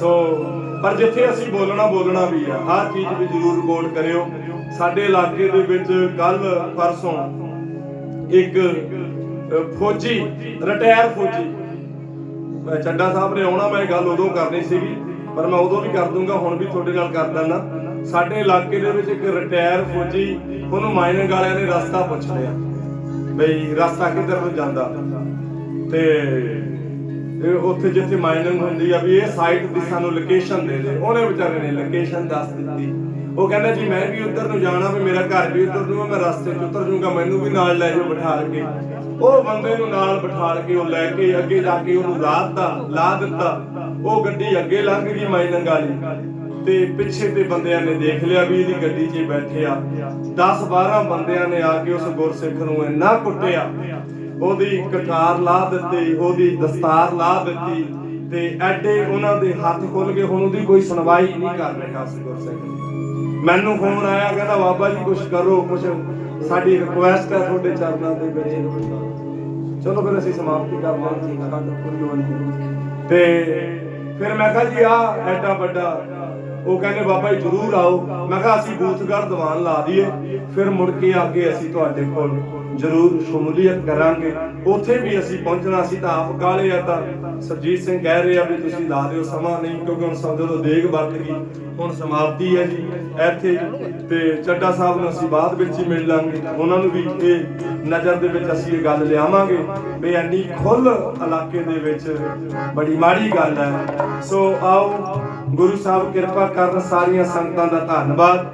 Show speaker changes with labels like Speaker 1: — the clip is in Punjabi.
Speaker 1: ਸੋ ਪਰ ਜਿੱਥੇ ਅਸੀਂ ਬੋਲਣਾ ਬੋਲਣਾ ਵੀ ਆ। ਹਰ ਚੀਜ਼ ਵੀ ਜ਼ਰੂਰ ਰਿਪੋਰਟ ਕਰਿਓ। ਸਾਡੇ ਇਲਾਕੇ ਦੇ ਵਿੱਚ ਕੱਲ ਪਰਸੋਂ ਇੱਕ ਫੌਜੀ ਰਿਟਾਇਰ ਫੌਜੀ। ਅ, ਚੱਡਾ ਸਾਹਿਬ ਨੇ ਆਉਣਾ ਮੈਂ ਗੱਲ ਉਦੋਂ ਕਰਨੀ ਸੀਗੀ ਪਰ ਮੈਂ ਉਦੋਂ ਵੀ ਕਰ ਦੂੰਗਾ ਹੁਣ ਵੀ ਤੁਹਾਡੇ ਨਾਲ ਕਰ ਦਿੰਦਾ। ਸਾਡੇ ਇਲਾਕੇ ਦੇ ਵਿੱਚ ਇੱਕ ਰਿਟਾਇਰ ਫੌਜੀ ਉਹਨੂੰ ਮਾਈਨਿੰਗ ਵਾਲਿਆਂ ਨੇ ਰਸਤਾ ਪੁੱਛ ਲਿਆ। ਬਈ ਰਸਤਾ ਕਿੱਧਰ ਨੂੰ ਜਾਂਦਾ? ਤੇ ਉੱਥੇ ਜਿੱਥੇ ਮਾਈਨਿੰਗ ਹੁੰਦੀ ਆ ਵੀ ਇਹ ਸਾਈਟ ਦੀ ਸਾਨੂੰ ਲੋਕੇਸ਼ਨ ਦੇ ਦੇ। ਉਹਨੇ ਵਿਚਾਰੇ ਨੇ ਲੋਕੇਸ਼ਨ ਦੱਸ ਦਿੱਤੀ। ਉਹ ਕਹਿੰਦਾ ਜੀ, ਮੈਂ ਵੀ ਉੱਧਰ ਨੂੰ ਜਾਣਾ, ਵੀ ਮੇਰਾ ਘਰ ਵੀ ਉੱਧਰ ਨੂੰ ਮੈਂ ਰਸਤੇ 'ਚ ਉਤਰ ਜਾਊਂਗਾ, ਮੈਨੂੰ ਵੀ ਨਾਲ ਲੈ ਜਾਓ ਬਿਠਾ ਕੇ। ਉਹ ਬੰਦੇ ਨੂੰ ਨਾਲ ਬਿਠਾ ਕੇ ਉਹ ਲੈ ਕੇ ਅੱਗੇ ਜਾ ਕੇ ਉਹਨੂੰ ਲਾਤਾ ਲਾ ਦਿੱਤਾ। ਉਹ ਗੱਡੀ ਅੱਗੇ ਲੰਘ ਗਈ ਮਾਈਨਿੰਗ ਵਾਲੀ। ਤੇ ਪਿੱਛੇ ਤੇ ਬੰਦਿਆਂ ਨੇ ਦੇਖ ਲਿਆ ਵੀ ਇਹਦੀ ਗੱਡੀ 'ਚ ਬੈਠੇ ਆ। 10 12 ਬੰਦਿਆਂ ਨੇ ਆ ਕੇ ਉਸ ਗੁਰਸਿੱਖ ਨੂੰ ਇੰਨਾ ਕੁੱਟਿਆ। ਉਹਦੀ ਕਟਾਰ ਲਾ ਦਿੱਤੀ, ਉਹਦੀ ਦਸਤਾਰ ਲਾ ਦਿੱਤੀ ਤੇ ਐਡੇ ਉਹਨਾਂ ਦੇ ਹੱਥ ਖੁੱਲ ਗਏ ਹੁਣ ਉਹਦੀ ਕੋਈ ਸੁਣਵਾਈ ਨਹੀਂ ਕਰ ਰਿਹਾ ਸੀ ਗੁਰਸਿੱਖ ਮੈਨੂੰ ਫੋਨ ਆਇਆ, ਕਹਿੰਦਾ, ਬਾਬਾ ਜੀ ਕੁਝ ਕਰੋ ਕੁਝ ਸਾਡੀ ਰਿਕੁਐਸਟ ਹੈ ਤੁਹਾਡੇ ਚਰਨਾਂ ਦੇ ਵਿੱਚ। ਚਲੋ ਫਿਰ ਅਸੀਂ ਸਮਾਪਤੀ ਕਰ ਲਾਂਗੇ ਸਾਡਾ ਪੂਰੀ ਹੋਣੀ ਤੇ ਫਿਰ ਮੈਂ ਕਿਹਾ ਜੀ ਆ ਐਡਾ ਵੱਡਾ ਉਹ ਕਹਿੰਦੇ, ਬਾਬਾ ਜੀ, ਜਰੂਰ ਆਓ। ਮੈਂ ਕਿਹਾ, ਅਸੀਂ ਬੂਥਗੜ ਦੀਵਾਨ ਲਾ ਦਈਏ। ਫਿਰ ਮੁੜ ਕੇ ਅੱਗੇ ਅਸੀਂ ਤੁਹਾਡੇ ਕੋਲ ਜਰੂਰ ਸ਼ਮੂਲੀਅਤ ਕਰਾਂਗੇ। ਉੱਥੇ ਵੀ ਅਸੀਂ ਪਹੁੰਚਣਾ ਸੀ ਤਾਂ ਆਪ ਕਾਲੇ ਆ ਤਾਂ ਸਰਜੀਤ ਸਿੰਘ ਕਹਿ ਰਹੇ ਆ ਵੀ ਤੁਸੀਂ ਲਾ ਦਿਓ ਸਮਾਂ ਨਹੀਂ, ਕਿਉਂਕਿ ਹੁਣ ਸਮਝੋ ਦੇਗ ਵਰਤ ਗਈ, ਹੁਣ ਸਮਾਪਤੀ ਹੈ ਜੀ ਇੱਥੇ। ਤੇ ਚੱਡਾ ਸਾਹਿਬ ਨੂੰ ਅਸੀਂ ਬਾਅਦ ਵਿੱਚ ਹੀ ਮਿਲ ਲਾਂਗੇ। ਉਹਨਾਂ ਨੂੰ ਵੀ ਇਹ ਨਜ਼ਰ ਦੇ ਵਿੱਚ ਅਸੀਂ ਇਹ ਗੱਲ ਲਿਆਵਾਂਗੇ ਵੀ ਇੰਨੀ ਖੁੱਲ ਇਲਾਕੇ ਦੇ ਵਿੱਚ ਬੜੀ ਮਾੜੀ ਗੱਲ ਹੈ। ਸੋ ਆਓ, ਗੁਰੂ ਸਾਹਿਬ ਕਿਰਪਾ ਕਰਨ ਸਾਰੀਆਂ ਸੰਗਤਾਂ ਦਾ ਧੰਨਵਾਦ।